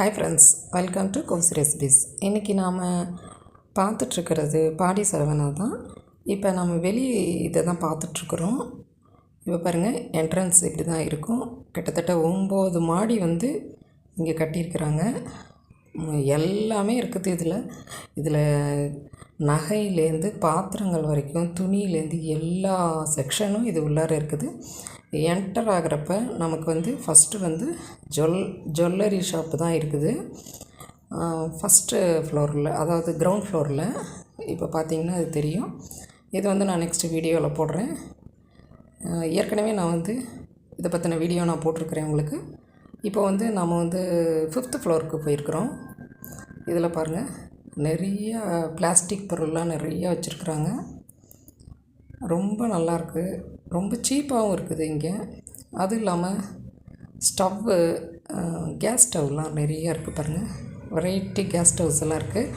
Hi friends welcome to கோஸ் recipes இன்றைக்கி நாம் பார்த்துட்ருக்கிறது பாடி சரவணா தான். இப்போ நம்ம வெளி இதை தான் பார்த்துட்ருக்குறோம். இப்போ பாருங்கள் என்ட்ரன்ஸ் இப்படி தான் இருக்கும். கிட்டத்தட்ட ஒம்பது மாடி வந்து இங்கே கட்டியிருக்கிறாங்க. எல்லாமே இருக்குது இதில். இதில் நகையிலேருந்து பாத்திரங்கள் வரைக்கும் துணியிலேருந்து எல்லா செக்ஷனும் இது உள்ளார இருக்குது. என்டர் ஆகிறப்ப நமக்கு வந்து ஃபஸ்ட்டு வந்து ஜுவல் ஜுவல்லரி ஷாப்பு தான் இருக்குது. ஃபஸ்ட்டு ஃப்ளோரில் அதாவது கிரவுண்ட் ஃப்ளோரில் இப்போ பார்த்தீங்கன்னா அது தெரியும். இது வந்து நான் நெக்ஸ்ட்டு வீடியோவில் போடுறேன். ஏற்கனவே நான் வந்து இதை பற்றின வீடியோ நான் போட்டிருக்கிறேன் உங்களுக்கு. இப்போ வந்து நம்ம வந்து ஃபிஃப்த்து ஃப்ளோருக்கு போயிருக்கிறோம். இதில் பாருங்கள் நிறைய பிளாஸ்டிக் பொருள்லாம் நிறையா வச்சுருக்குறாங்க. ரொம்ப நல்லாயிருக்கு ரொம்ப சீப்பாகவும் இருக்குது இங்கே. அதுவும் இல்லாமல் ஸ்டவ்வு கேஸ் ஸ்டவ்லாம் நிறைய இருக்குது பாருங்கள் வெரைட்டி கேஸ் ஸ்டவ்ஸ் எல்லாம் இருக்குது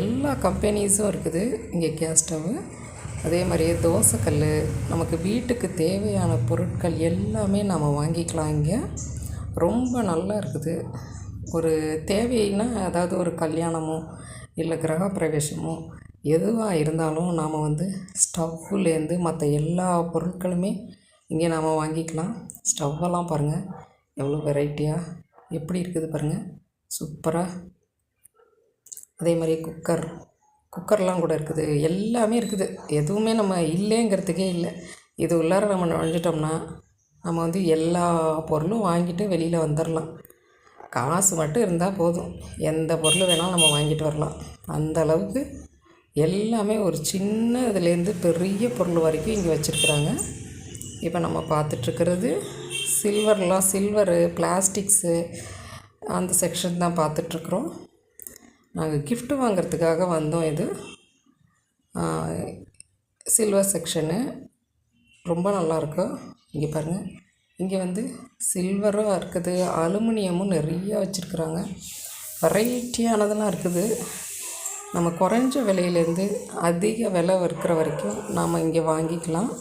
எல்லா கம்பெனிஸும் இருக்குது இங்கே கேஸ் ஸ்டவ்வு அதே மாதிரியே தோசைக்கல் நமக்கு வீட்டுக்கு தேவையான பொருட்கள் எல்லாமே நம்ம வாங்கிக்கலாம் இங்கே. ரொம்ப நல்லா இருக்குது. ஒரு தேவைன்னா அதாவது ஒரு கல்யாணமோ இல்லை கிரகப்பிரவேசமோ எதுவாக இருந்தாலும் நாம் வந்து ஸ்டவ்வுலேருந்து மற்ற எல்லா பொருட்களுமே இங்கே நாம் வாங்கிக்கலாம். ஸ்டவ்வெல்லாம் பாருங்கள் எவ்வளோ வெரைட்டியாக எப்படி இருக்குது பாருங்கள் சூப்பராக அதே மாதிரி குக்கர் குக்கர்லாம் கூட இருக்குது எல்லாமே இருக்குது. எதுவுமே நம்ம இல்லைங்கிறதுக்கே இல்லை. இது உள்ளார நம்ம நுழைஞ்சிட்டோம்னா நம்ம வந்து எல்லா பொருளும் வாங்கிட்டு வெளியில் வந்துடலாம் காசு மட்டும் இருந்தால் போதும். எந்த பொருள் வேணாலும் நம்ம வாங்கிட்டு வரலாம். அந்த அளவுக்கு எல்லாமே ஒரு சின்ன இதுலேருந்து பெரிய பொருள் வரைக்கும் இங்கே வச்சுருக்குறாங்க. இப்போ நம்ம பார்த்துட்ருக்கிறது சில்வர்லாம் சில்வரு பிளாஸ்டிக்ஸு அந்த செக்ஷன் தான் பார்த்துட்ருக்குறோம். நாங்கள் கிஃப்ட் வாங்குறதுக்காக வந்தோம் இது. Silver section. ரொம்ப நல்லாயிருக்கும் இங்கே பாருங்கள் இங்கே வந்து சில்வரும் இருக்குது. அலுமினியமும் நிறையா வச்சுருக்குறாங்க. வெரைட்டியானதெல்லாம் இருக்குது. நம்ம குறைஞ்ச விலையிலேருந்து அதிக விலை இருக்கிற வரைக்கும் நாம் இங்கே வாங்கிக்கலாம்.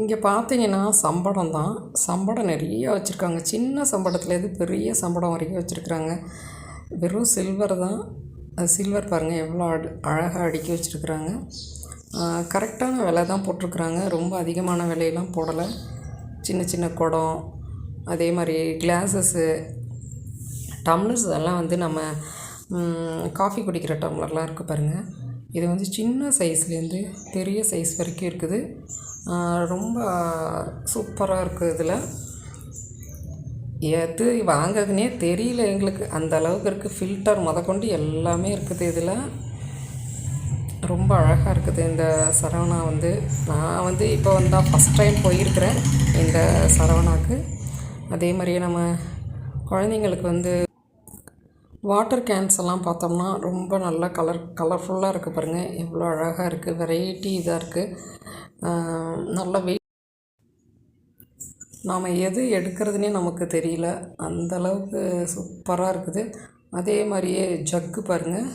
இங்கே பார்த்தீங்கன்னா சம்படம் தான். சம்படம் நிறைய வச்சுருக்காங்க. சின்ன சம்படத்துலேருந்து பெரிய சம்படம் வரைக்கும் வச்சுருக்குறாங்க. வெறும் சில்வர் தான். சில்வர் பாருங்கள் எவ்வளோ அடு அழகாக அடுக்கி வச்சுருக்குறாங்க. கரெக்டான விலை தான் போட்டிருக்குறாங்க. ரொம்ப அதிகமான விலையெல்லாம் போடலை. சின்ன சின்ன குடம் அதே மாதிரி கிளாஸஸ்ஸு டம்ளர்ஸ் இதெல்லாம் வந்து நம்ம காஃபி குடிக்கிற டம்ளர்லாம் இருக்குது பாருங்கள் இது வந்து சின்ன சைஸ்லேருந்து பெரிய சைஸ் வரைக்கும் இருக்குது. ரொம்ப சூப்பராக இருக்குது இதில். எது வாங்குறதுனே தெரியல எங்களுக்கு. அந்த அளவுக்கு இருக்குது ஃபில்டர் முதக்கொண்டு எல்லாமே இருக்குது இதில். ரொம்ப அழகாக இருக்குது இந்த சரவணா வந்து. நான் வந்து இப்போ வந்தால் ஃபஸ்ட் டைம் போயிருக்கிறேன் இந்த சரவணாக்கு. அதே மாதிரியே நம்ம குழந்தைங்களுக்கு வந்து வாட்டர் கேன்ஸ் எல்லாம் பார்த்தோம்னா ரொம்ப நல்லா கலர் கலர்ஃபுல்லாக இருக்குது பாருங்கள் எவ்வளோ அழகாக இருக்குது வெரைட்டி இதாக இருக்குது நல்ல வெயிட் நாம் எது எடுக்கிறதுனே நமக்கு தெரியல. அந்தளவுக்கு சூப்பராக இருக்குது. அதே மாதிரியே ஜக்கு பாருங்கள்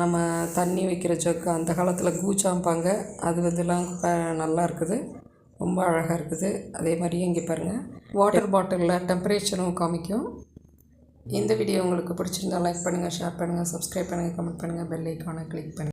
நம்ம தண்ணி வைக்கிற ஜக்கு அந்த காலத்தில் கூச்சாம்பாங்க. அது வந்துலாம் இப்போ நல்லா இருக்குது ரொம்ப அழகாக இருக்குது. அதே மாதிரியே இங்கே பாருங்கள் வாட்டர் பாட்டிலில் டெம்பரேச்சரும் காமிக்கும். இந்த வீடியோ உங்களுக்கு பிடிச்சிருந்தால் லைக் பண்ணுங்கள் ஷேர் பண்ணுங்கள் சப்ஸ்கிரைப் பண்ணுங்கள் கமெண்ட் பண்ணுங்கள் பெல் ஐக்கானை கிளிக் பண்ணுங்கள்